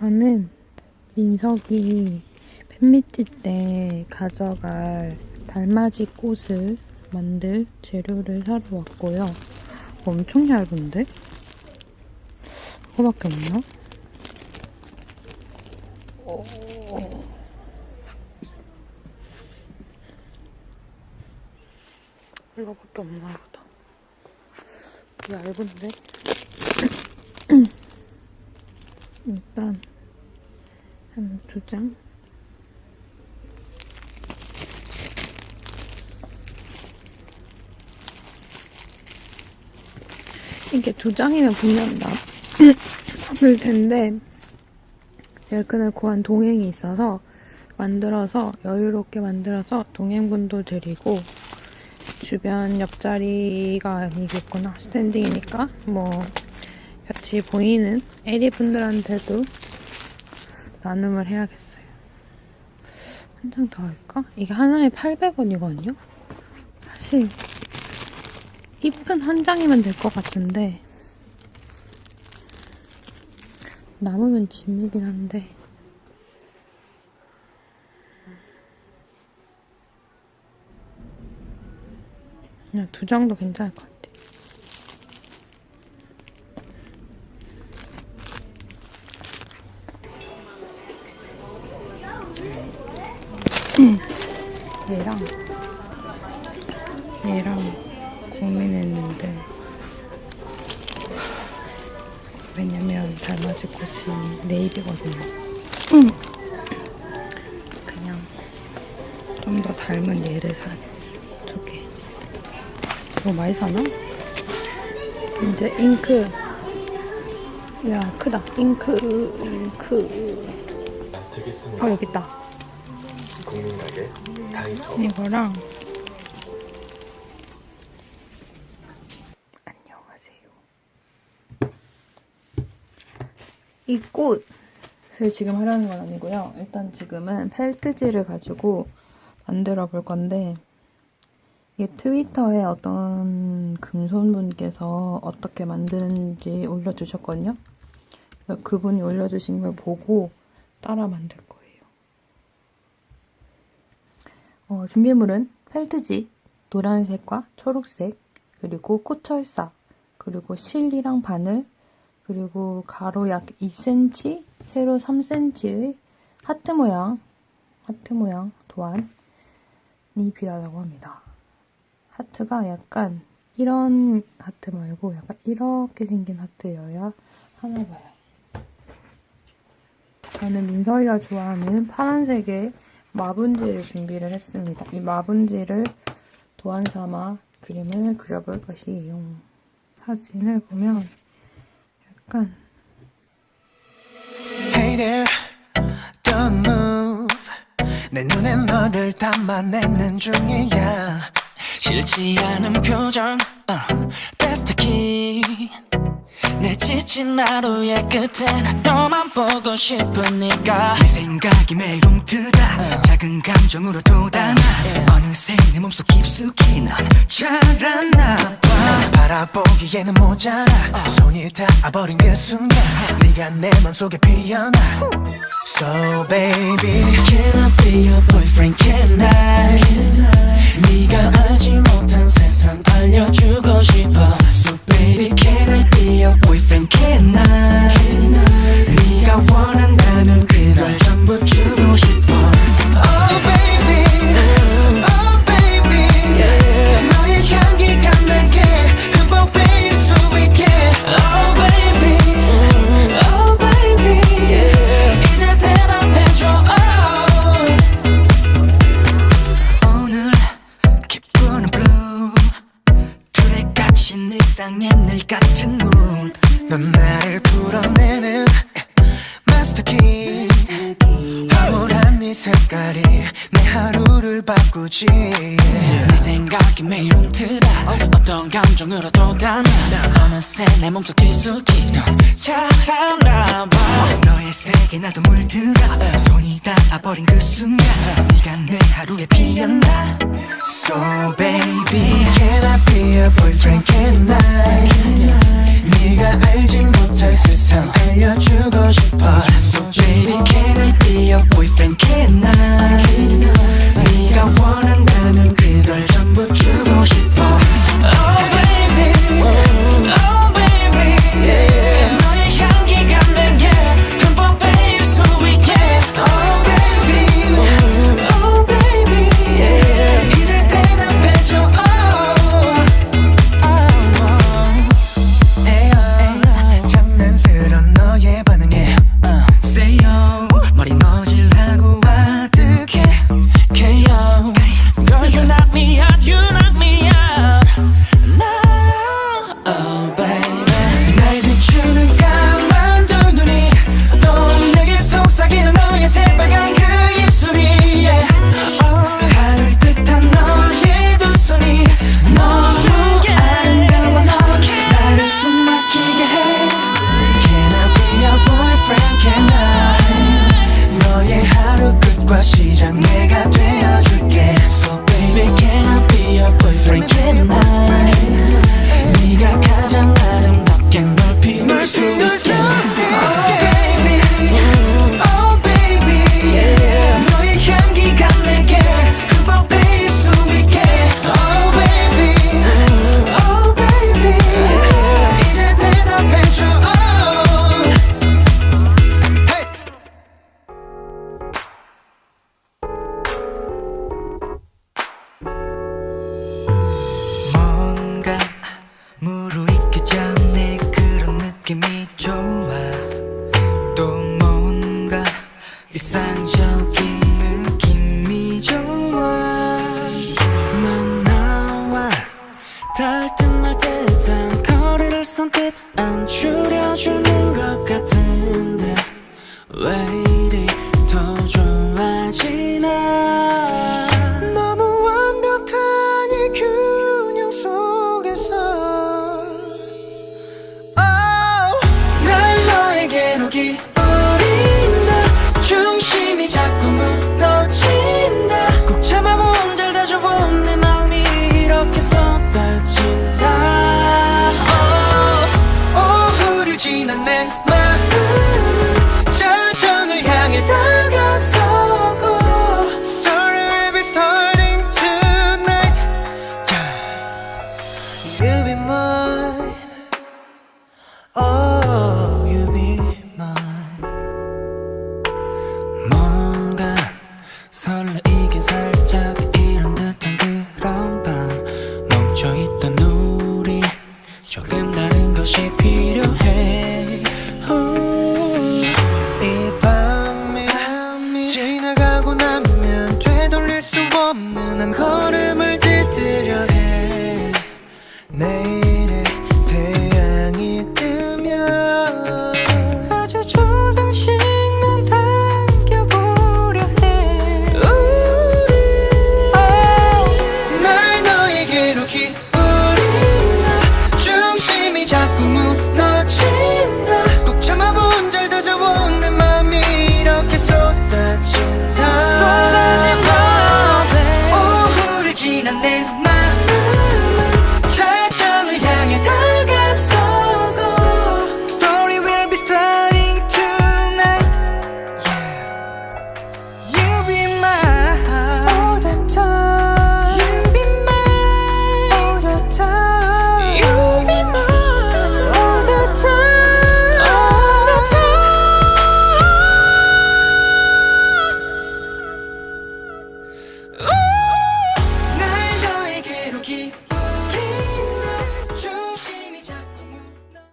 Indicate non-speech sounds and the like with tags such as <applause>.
저는 민석이 팬미팅 때 가져갈 달맞이 꽃을 만들 재료를 사러 왔고요. 엄청 얇은데? 이거밖에 없나? 오. 이거밖에 없나 보다. 얇은데? <clears throat> 일단 한두 장. 이게 두 장이면 분명 남을 텐데 제가 그날 구한 동행이 있어서 만들어서 여유롭게 만들어서 동행분도 드리고 주변 옆자리가 아니겠구나 스탠딩이니까 뭐 같이 보이는 에리 분들한테도 나눔을 해야겠어요. 한 장 더 할까? 이게 하나에 800원이거든요? 사실 잎은 한 장이면 될 것 같은데 남으면 짐이긴 한데 그냥 두 장도 괜찮을 것 같아. 얘 왜냐면 달맞이 꽃이 네이비거든요. 그냥 좀 더 닮은 얘를 사야겠어. 두 개. 이거 많이 사나? 이제 잉크. 야 크다. 잉크 잉크. 되겠습니다. 어 여기 있다. 국민가게 다이소 이거랑 이 꽃을 지금 하려는 건 아니고요. 일단 지금은 펠트지를 가지고 만들어 볼 건데 이게 트위터에 어떤 금손분께서 어떻게 만드는지 올려주셨거든요. 그래서 그분이 올려주신 걸 보고 따라 만들 거예요. 어, 준비물은 펠트지, 노란색과 초록색, 그리고 꽃철사, 그리고 실이랑 바늘, 그리고 가로 약 2cm, 세로 3cm의 하트 모양, 하트 모양 도안이 필요하다고 합니다. 하트가 약간 이런 하트 말고 약간 이렇게 생긴 하트여야 하나 봐요. 저는 민설이가 좋아하는 파란색의 마분지를 준비를 했습니다. 이 마분지를 도안 삼아 그림을 그려볼 것이에요. 사진을 보면 약간 Hey there, don't move. 내 눈에 너를 담아내는 중이야. 싫지 않은 표정, uh, 지친 하루의 끝엔 너만 보고 싶으니까 네 생각이 매일 움트다. 작은 감정으로 돋아나 어느새 내 몸속 깊숙이 넌 자라나 봐. 바라보기에는 모자라. 손이 닿아버린 그 순간 네가 내 맘속에 피어나. So baby Can I be your boyfriend? Can I? 네가 알지 못한 세상 알려주고 싶어. So baby can I be your boyfriend? Can I? 네가 바꾸지. 네. 생각이 매일 움트다 어떤 감정으로 돋아나 어느새 내 몸속 깊숙이 넌 자라나 봐. 너의 세계 나도 물들어. 손이 닿아버린 그 순간. 네가 내 하루에 피어나? So baby Can I be your boyfriend? Can I? 네가 알지 못할 세상 알려주고 싶어. So 닿을 듯말 듯한 거리를 선뜻 안 줄여주는 것 같은데 왜 이리 더 좋아지? 내 마음은 저정을 향해 다가서고 Starting, be starting tonight yeah. You'll be mine Oh, you'll be mine 뭔가 설레이긴 살짝 가고 나면 되돌릴 수 없는 한 거.